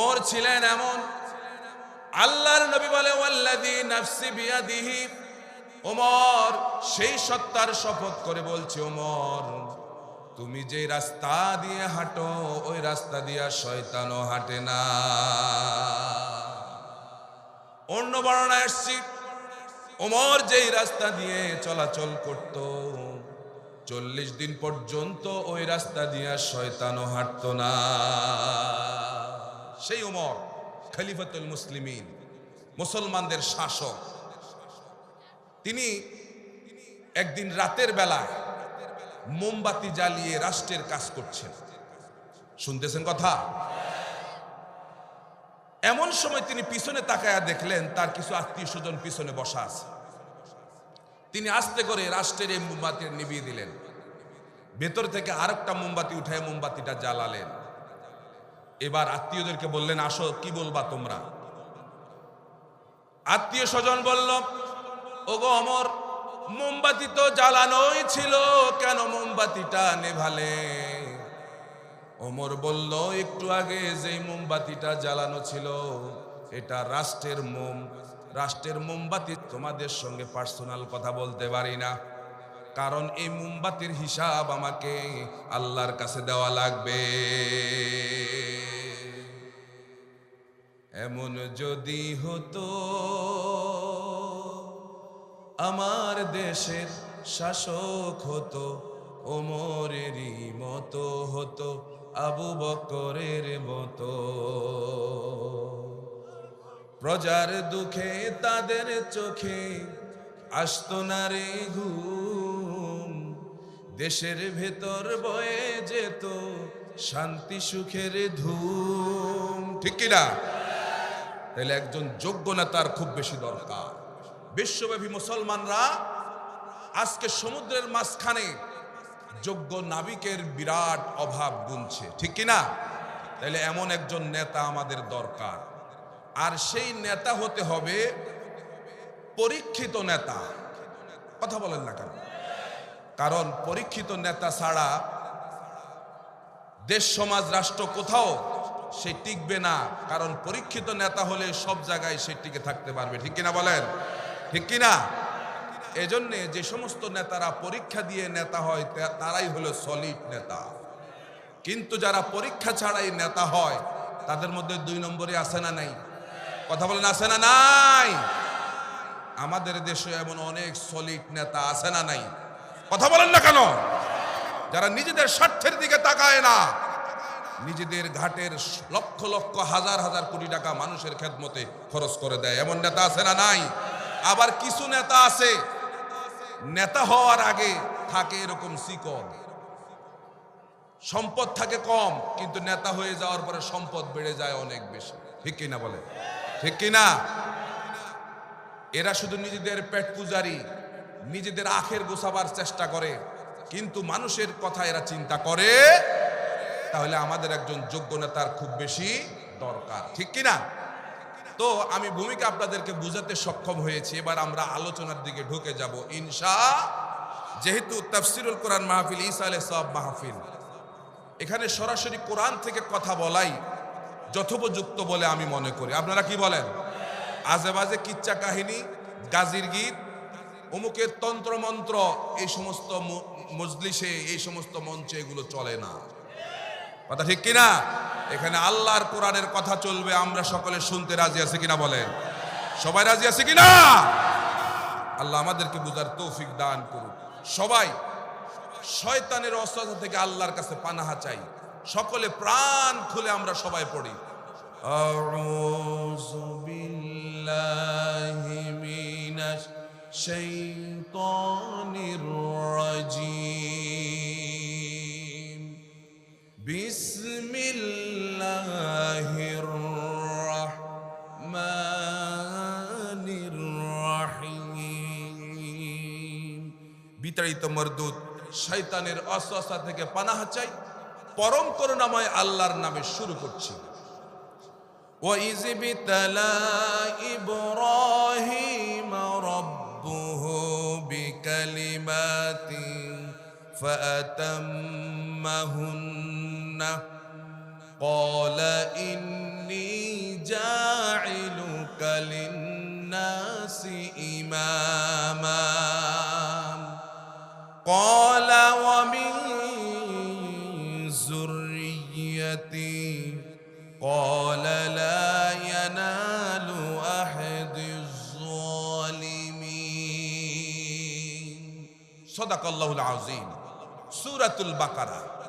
ওমর ছিলেন এমন। আল্লাহর নবী বলে বিয়াদিহি। ওমর সেই সত্তার শপথ করে বলছে, ওমর, তুমি যে রাস্তা দিয়ে হাঁটো, ওই রাস্তা দিয়া শয়তানও হাঁটে না। অন্য বর্ণনা এসছি, ওমর যেই রাস্তা দিয়ে চলাচল করত, চল্লিশ দিন পর্যন্ত ওই রাস্তা দিয়ে শয়তানও হাঁটত না। সেই ওমর খলিফাতুল মুসলিমিন, মুসলমানদের শাসক। তিনি একদিন রাতের বেলায় মোমবাতি জ্বালিয়ে রাষ্ট্রের কাজ করছেন। শুনতেছেন কথা? এমন সময় তিনি পিছনে তাকায়া দেখলেন, তার কিছু আত্মীয় স্বজন পিছনে বসা আছে। তিনি আস্তে করে রাষ্ট্রের এই মোমবাতি নিভিয়ে দিলেন। ভেতর থেকে আরেকটা মোমবাতি উঠায় মোমবাতিটা জ্বালালেন। এবার আত্মীয়দেরকে বললেন, আসো, কি বলবা তোমরা? আত্মীয় স্বজন বলল, ওগো অমর, মোমবাতি তো জ্বালানোই ছিল, কেন মোমবাতিটা নেভালে? অমর বলল, একটু আগে যেই মোমবাতিটা জ্বালানো ছিল, এটা রাষ্ট্রের মোম, রাষ্ট্রের মোমবাতি তোমাদের সঙ্গে পার্সোনাল কথা বলতে পারি না। কারণ এই মোমবাতির হিসাব আমাকে আল্লাহর কাছে দেওয়া লাগবে। এমন যদি হতো, আমার দেশের শাসক হতো, ওমরেরই মতো হতো, আবু বকরের মতো। প্রজার দুঃখে তাদের চোখে আসতো না রে ঘুম। দেশের ভেতর বয়ে যেত শান্তি সুখের ধুম। ঠিক কিনা তাহলে একজন যোগ্য নেতার খুব বেশি দরকার। বিশ্বব্যাপী মুসলমানরা আজকে সমুদ্রের মাঝখানে যোগ্য নাবিকের বিরাট অভাব গুনছে। ঠিক কিনা তাহলে এমন একজন নেতা আমাদের দরকার। আর সেই নেতা হতে হবে পরীক্ষিত নেতা। কথা বলেন না কেন? কারণ পরীক্ষিত নেতা ছাড়া দেশ, সমাজ, রাষ্ট্র কোথাও সে টিকবে না। কারণ পরীক্ষিত নেতা হলে সব জায়গায় সে টিকে থাকতে পারবে। ঠিক কিনা বলেন? ঠিক কিনা? এজন্যে যে সমস্ত নেতারা পরীক্ষা দিয়ে নেতা হয় তারাই হলো সলিড নেতা। কিন্তু যারা পরীক্ষা ছাড়াই নেতা হয়, তাদের মধ্যে দুই নম্বরে আসে না নাই? কথা বলেন আসে না নাই? আমাদের দেশে এমন অনেক সলিড নেতা আছে না নাই? কথা বলেন না কেন? যারা নিজেদের স্বার্থের দিকে তাকায় না, নিজেদের ঘাটের লক্ষ লক্ষ হাজার হাজার কোটি টাকা মানুষের খেদমতে খরচ করে দেয়। এমন নেতা আছে না নাই? আবার কিছু নেতা আছে, নেতা হওয়ার আগে থাকে এরকম শিকল সম্পদ থাকে কম, কিন্তু নেতা হয়ে যাওয়ার পরে সম্পদ বেড়ে যায় অনেক বেশি। ঠিক কিনা বলে ঠিক কিনা? এরা শুধু নিজেদের পেট পূজারি নিজেদের আখের গোছাবার চেষ্টা করে, কিন্তু মানুষের কথা এরা চিন্তা করে, তাহলে আমাদের একজন যোগ্য নেতার খুব বেশি দরকার, ঠিক কিনা? তো আমি ভূমিকা আপনাদেরকে বুঝাতে সক্ষম হয়েছি, এবার আমরা আলোচনার দিকে ঢুকে যাব, ইনশা, যেহেতু তাফসিরুল কোরআন মাহফিল, ঈসা আলাইহিস সব মাহফিল, এখানে সরাসরি কোরআন থেকে কথা বলাই যথোপযুক্ত বলে আমি মনে করি। আপনারা কি বলেন? আজে বাজে কিচ্চা কাহিনী, গাজির গীত অমুকের তন্ত্র মন্ত্র এই সমস্ত মজলিসে, এই সমস্ত মঞ্চে এগুলো চলে না। কথা ঠিক কিনা? এখানে আল্লাহর কোরআনের কথা চলবে, আমরা সকলে শুনতে রাজি আছি কিনা বলেন? সবাই রাজি আছে কিনা? আল্লাহ আমাদেরকে বুঝার তৌফিক দান করুক। সবাই, শয়তানের অস্ত্র থেকে আল্লাহর কাছে পানাহা চাই। সকলে প্রাণ খুলে আমরা সবাই পড়ি। শাইতানির রাজিম বিসমিল্লাহির রাহমানির রাহিম বিতাড়িত মরদুদ শয়তানের অস্ত্র থেকে পানাহা চাই পরম করুণাময় আল্লাহর নামে শুরু করছি وإذ ابتلى إبراهيم فأتمهن. قال إني جاعلك للناس إماما. قال ومن ذريتي. قال لا ينال أحد الظالمين. صدق الله العظيم. সুরাতুল বাকারা।